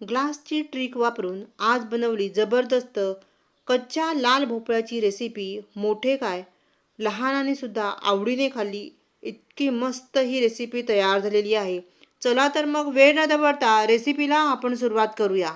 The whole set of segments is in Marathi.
ग्लासची ट्रिक वापरून आज बनवली जबरदस्त कच्च्या लाल भोपळ्याची रेसिपी मोठे काय? लहानाने सुद्धा आवडीने खाल्ली इतकी मस्त ही रेसिपी तयार झालेली आहे. चला तर मग वेळ न दबडता रेसिपीला आपण सुरुवात करूया.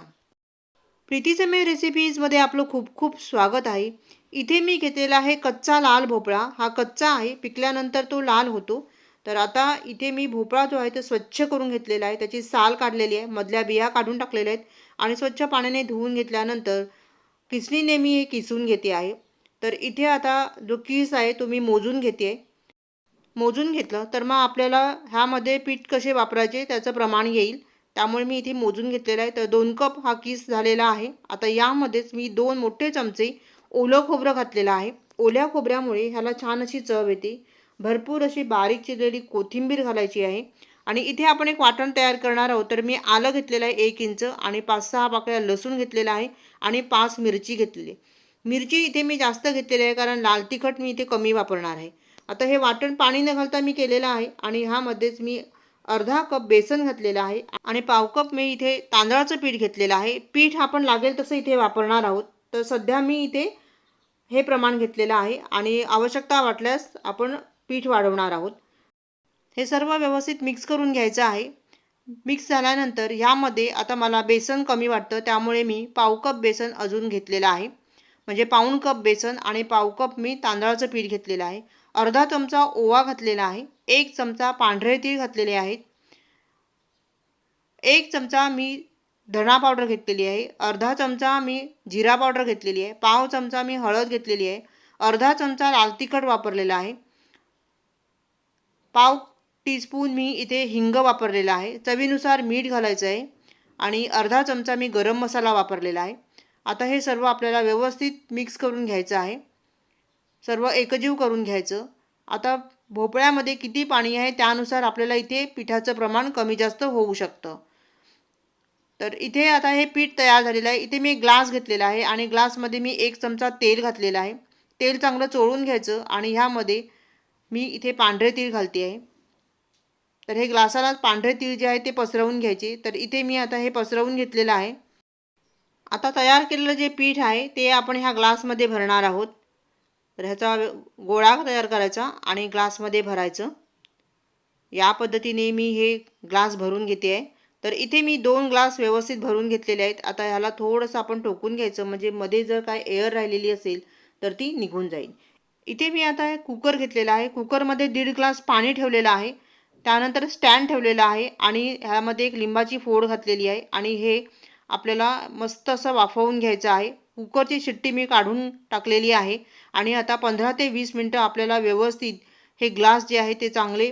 प्रीतीसमय रेसिपीजमध्ये आपलं खूप खूप स्वागत आहे. इथे मी घेतलेला आहे कच्चा लाल भोपळा. हा कच्चा आहे पिकल्यानंतर तो लाल होतो. तर आता इथे मी भोपळा जो आहे तो स्वच्छ करून घेतलेला आहे. त्याची साल काढलेली आहे. मधल्या बिया काढून टाकलेल्या आहेत आणि स्वच्छ पाण्याने धुवून घेतल्यानंतर किसणीने मी हे किसून घेते आहे. तर इथे आता जो किस आहे तो मी मोजून घेते मोजून घेतलं तर मग आपल्याला ह्यामध्ये पीठ कसे वापरायचे त्याचं प्रमाण येईल. त्यामुळे मी इथे मोजून घेतलेलं आहे. तर दोन कप हा किस झालेला आहे. आता यामध्येच मी दोन मोठे चमचे ओलं खोबरं घातलेलं आहे. ओल्या खोबऱ्यामुळे ह्याला छान अशी चव येते. भरपूर अशी बारीक चिरलेली कोथिंबीर घालायची आहे. आणि इथे आपण एक वाटण तयार करणार आहोत. तर मी आलं घेतलेलं आहे एक इंच आणि पाच सहा पाकळ्या लसूण घेतलेला आहे आणि पाच मिरची घेतलेली मिरची इथे मी जास्त घेतलेली आहे कारण लाल तिखट मी इथे कमी वापरणार आहे. आता हे वाटण पाणी न घालता मी केलेलं आहे आणि ह्यामध्येच मी अर्धा कप बेसन घातलेलं आहे आणि पाव कप मी इथे तांदळाचं पीठ घेतलेलं आहे. पीठ आपण लागेल तसं इथे वापरणार आहोत. तर सध्या मी इथे हे प्रमाण घेतलेलं आहे आणि आवश्यकता वाटल्यास आपण पीठ वाढवणार आहोत. हे सर्व व्यवस्थित मिक्स करून घ्यायचं आहे. मिक्स झाल्यानंतर ह्यामध्ये आता मला बेसन कमी वाटतं त्यामुळे मी पाव कप बेसन अजून घेतलेलं आहे. म्हणजे पाऊण कप बेसन आणि पाव कप मी तांदळाचं पीठ घेतलेलं आहे. अर्धा चमचा ओवा घातलेला आहे. एक चमचा पांढरे तीळ घातलेले आहेत. एक चमचा मी धणा पावडर घेतलेली आहे. अर्धा चमचा मी जिरा पावडर घेतलेली आहे. पाव चमचा मी हळद घेतलेली आहे. अर्धा चमचा लाल तिखट वापरलेला आहे. पाव टीस्पून मी इथे हिंग वापरलेला आहे. चवीनुसार मीठ घालायचं आहे. आणि अर्धा चमचा मी गरम मसाला वापरलेला आहे. आता हे सर्व आपल्याला व्यवस्थित मिक्स करून घ्यायचं आहे. सर्व एकजीव करून घ्यायचं. आता भोपळ्यामध्ये किती पाणी आहे त्यानुसार आपल्याला इथे पिठाचं प्रमाण कमी जास्त होऊ शकतं. तर इथे आता हे पीठ तयार झालेलं आहे. इथे मी ग्लास घेतलेला आहे आणि ग्लासमध्ये मी एक चमचा तेल घातलेला आहे. तेल चांगलं चोळून घ्यायचं आणि ह्यामध्ये मी इथे पांढरे तीळ घालते आहे. तर हे ग्लासाला पांढरे तीळ जे आहे ते पसरवून घ्यायचे. तर इथे मी आता हे पसरवून घेतलेलं आहे. आता तयार केलेलं जे पीठ आहे ते आपण ह्या ग्लासमध्ये भरणार आहोत. तर ह्याचा गोळा तयार करायचा आणि ग्लासमध्ये भरायचं. या पद्धतीने मी हे ग्लास भरून घेते आहे. तर इथे मी दोन ग्लास व्यवस्थित भरून घेतलेले आहेत. आता ह्याला थोडंसं आपण टोकून घ्यायचं. म्हणजे मध्ये जर काय एअर राहिलेली असेल तर ती निघून जाईल. इथे मी आता कुकर घेतलेला आहे. कुकरमध्ये दीड ग्लास पाणी ठेवलेलं आहे. त्यानंतर स्टँड ठेवलेला आहे आणि ह्यामध्ये एक लिंबाची फोड घातलेली आहे आणि हे आपल्याला मस्त असं वाफवून घ्यायचं आहे. कुकरची शिट्टी मी काढून टाकलेली आहे आणि आता पंधरा ते वीस मिनटं आपल्याला व्यवस्थित हे ग्लास जे आहे ते चांगले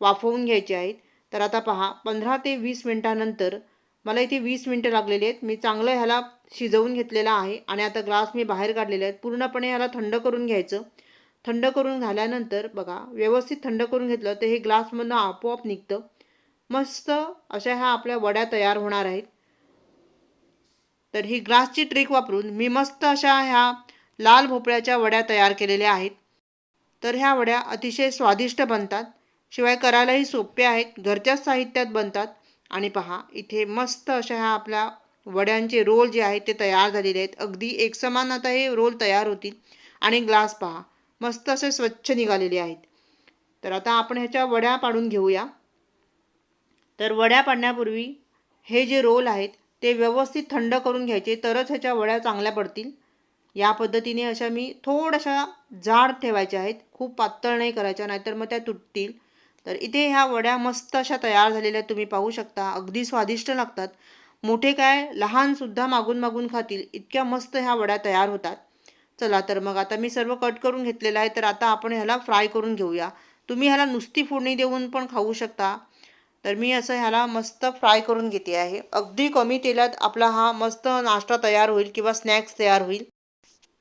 वाफवून घ्यायचे आहेत. तर आता पहा पंधरा ते वीस मिनटानंतर मला इथे वीस मिनटं लागलेली आहेत. मी चांगलं ह्याला शिजवून घेतलेला आहे आणि आता ग्लास मी बाहेर काढलेले आहेत. पूर्णपणे ह्याला थंड करून घ्यायचं. थंड करून झाल्यानंतर बघा व्यवस्थित थंड करून घेतलं तर हे ग्लासमधनं आपोआप निघतं. मस्त अशा ह्या आपल्या वड्या तयार होणार आहेत. तर ही ग्लासची ट्रिक वापरून मी मस्त अशा ह्या लाल भोपळ्याच्या वड्या तयार केलेल्या आहेत. तर ह्या वड्या अतिशय स्वादिष्ट बनतात. शिवाय करायलाही सोप्या आहेत घरच्याच साहित्यात बनतात. आणि पहा इथे मस्त अशा ह्या आपल्या वड्यांचे रोल जे आहेत ते तयार झालेले आहेत. अगदी एकसमान आता हे रोल तयार होतील. आणि ग्लास पहा मस्त असे स्वच्छ निघालेले आहेत. तर आता आपण ह्याच्या वड्या पाडून घेऊया. तर वड्या पाडण्यापूर्वी हे जे रोल आहेत ते व्यवस्थित थंड करून घ्यायचे तरच ह्याच्या वड्या चांगल्या पडतील. या पद्धतीने अशा मी थोड्याशा जाड ठेवायच्या आहेत. खूप पातळ नाही करायच्या नाहीतर मग त्या तुटतील. तर इथे ह्या वड्या मस्त अशा तयार झालेल्या तुम्ही पाहू शकता. अगदी स्वादिष्ट लागतात. मोठे काय लहानसुद्धा मागून मागून खातील. इतक्या मस्त ह्या वड्या तयार होतात. चला तर मग आता मी सर्व कट करून घेतलेलं आहे तर आता आपण ह्याला फ्राय करून घेऊया. तुम्ही ह्याला नुसती फोडणी देऊन पण खाऊ शकता. तर मी असं ह्याला मस्त फ्राय करून घेते आहे. अगदी कमी तेलात आपला हा मस्त नाश्ता तयार होईल किंवा स्नॅक्स तयार होईल.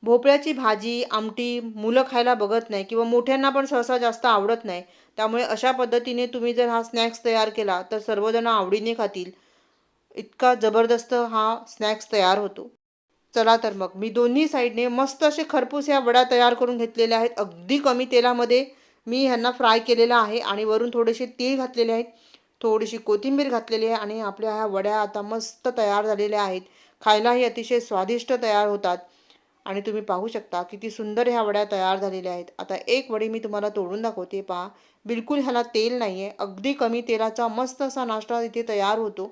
भोपळ्याची भाजी आमटी मुलं खायला बघत नाही किंवा मोठ्यांना पण सहसा जास्त आवडत नाही. त्यामुळे अशा पद्धतीने तुम्ही जर हा स्नॅक्स तयार केला तर सर्वजण आवडीने खातील. इतका जबरदस्त हा स्नॅक्स तयार होतो. चला तर मग. मी दोन्ही साईडने मस्त असे खरपूस ह्या वड्या तयार करून घेतलेल्या आहेत. अगदी कमी तेलामध्ये मी ह्यांना फ्राय केलेला आहे आणि वरून थोडेसे तीळ घातलेले आहेत. थोडीशी कोथिंबीर घातलेली आहे आणि आपल्या ह्या वड्या आता मस्त तयार झालेल्या आहेत. खायलाही अतिशय स्वादिष्ट तयार होतात. आणि तुम्ही पाहू शकता किती सुंदर ह्या वड्या तयार झालेल्या आहेत. आता एक वडी मी तुम्हाला तोडून दाखवते पहा. बिलकुल ह्याला तेल नाही आहे अगदी कमी तेलाचा मस्त असा नाश्ता इथे तयार होतो.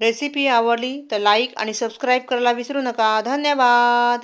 रेसिपी आवडली तर लाईक आणि सबस्क्राईब करायला विसरू नका. धन्यवाद.